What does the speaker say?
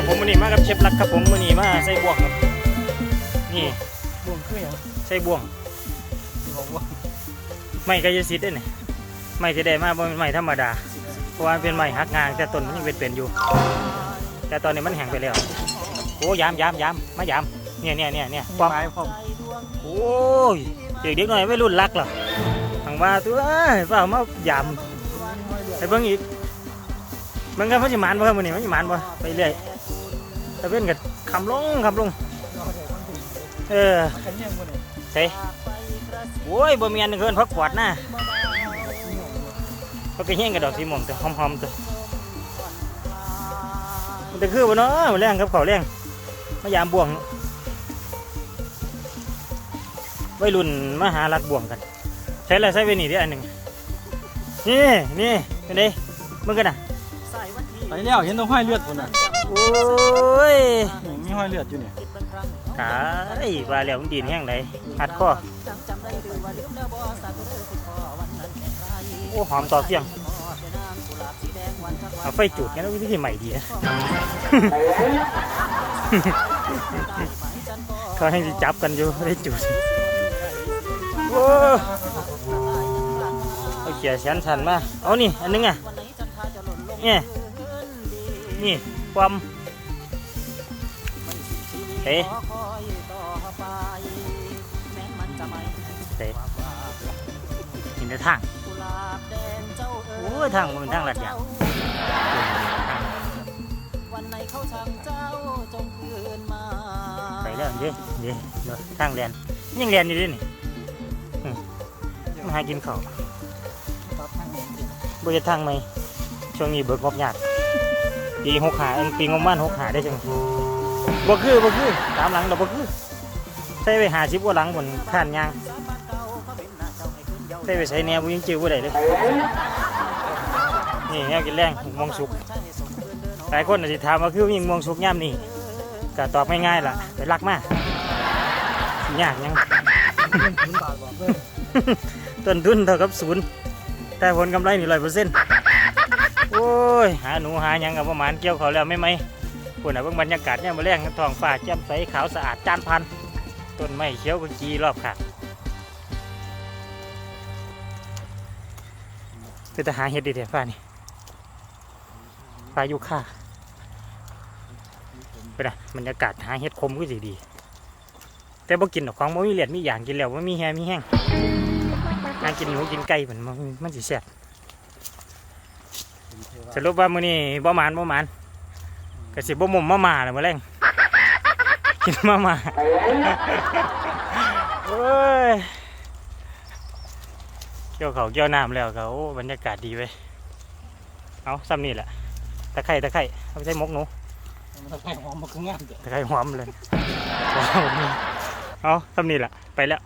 ครับผมมื้อนี้มากับเชฟรักครับผมมื้อนี้มาใส่บ่วงครับ นี่บ่วงคือหยังใส่บ่วงที่บอกว่าไม่กายสิทธิ์เด้นี่ไม่ที่ได้มาบ่แม่นไม้ธรรมดา เพราะว่ามันเป็นไม้หักงางแต่ต้นมันยังเป็นเป็นอยู่ แต่ตอนนี้มันแห้งไปแล้วโอ้ยามยามยามมายามเนี่ยเนี่ยเนี่ยเนี่ยความไม้พร้อมโอ้ยเด็กเด็กหน่อยไม่รุ่นรักหรอกทางว่าตัวเอ้ยเปล่ามายามไปเบิ่งอีกมันก็มันจะหมานบ่ครับมื้อนี้มันจะหมานบ่ไปเรื่อย ต่เป็นกับคำลงคำลง เออเนี่ยใช่โอ้ยบ่มีอันเกินพักปอดนะพักกระเฮี้ยงกับดอกสีม่วงแต่หอมๆตัวมันจะคือบ่เนาะแรงครับเขาแรงมายามบ่วงวัยรุ่นมหารัดบ่วงกัน ใช้อะไรใช้เวนี่ได้อันหนึ่งนี่นี่เป็นไงมึงกันน่ะไปแล้วเห็นตรงห้อยเลือดพุ่นน่ะ โอ้ยนี่มีห้อยเลือดอยู่เนี่ยตายว่าแล้วมันดีนแห้งไหนหัดคอโอ้หอมต่อเสียงเอาไฟจุดงั้นวิธีใหม่ดีนะเขาให้สิจับกันอยู่ไม่ได้จุดโอ้เอาเขียชันชันมา เอานี่ อันนึงอะเนี่ยนี่ ความเฮ้เฮ้เห็นแต่ทางโอ้ยทางมันเป็นทางลัดยางวันไหนเขาช่างเจ้าจงคืนมาไปแล้วเด้เด้เด้อทางแลนยังแลนอยู่เดินี่อืมมาหากินข้าวปรับทางนี้สิบริทางไหมช่วงนี้เบิกงบยาก ปีหกหาเอ็งปีงบบ้านหกหาได้จังบ่คือบ่คือตามหลังเราบ่คือใส่ไปหาชิบกว่าหลังบนข้านยางใส่ไปใส่แนวบ่ยังจิ้วบ่ได้เลยนี่แนวกินแรงมองสุกหลายคนอาจจะถามว่าคือมีมองสุกย่ำนี่ก็ตอบง่ายๆล่ะไปรักมาสิยากหยังถึงบาทบอกเพิ่นต้นทุนเท่ากับศูนย์แต่ผลกำไรนี่ร้อยเปอร์เซ็นต์โอ้ ยหาหนูหาหยังกับประมาณเกี่ยวเขาแล้วไม่ไหมคุณน่ะเบิ่งบรรยากาศเนี่ยมาแรงท้องฟ้าแจ่มใสขาวสะอาดจานพันต้นไม้เขียวกจีรอบค่ะคือจะหาเห็ดดีเถอะฟ้านี่ฟ้ายุค่าไปนะบรรยากาศหาเห็ดคมก็สิดี แต่บ่กินหรอกของบ่มีเหลียดมีอย่างกินแล้วว่มีแฮมีแห้งนางกินหนูกินไก่มันมันมันสิแซ่บ สรุปว่ามื้อนี้บ่หมานบ่หมานก็สิบ่หมุมมาม่าแล้วมื้อแรงกินมาม่าโอ้ยเกี่ยวเขาวเกี่ยวน้ำแล้วก็โอ้บรรยากาศดีเว้ยเอาซ้ำนี่แหละตะไคร้ตะไคร้เอาไปใส่หมกหนูมันต้องให้หอมมาคืองามเด้อตะไคร้หอมเลยเอาซ้ำนี่แหละไปแล้ว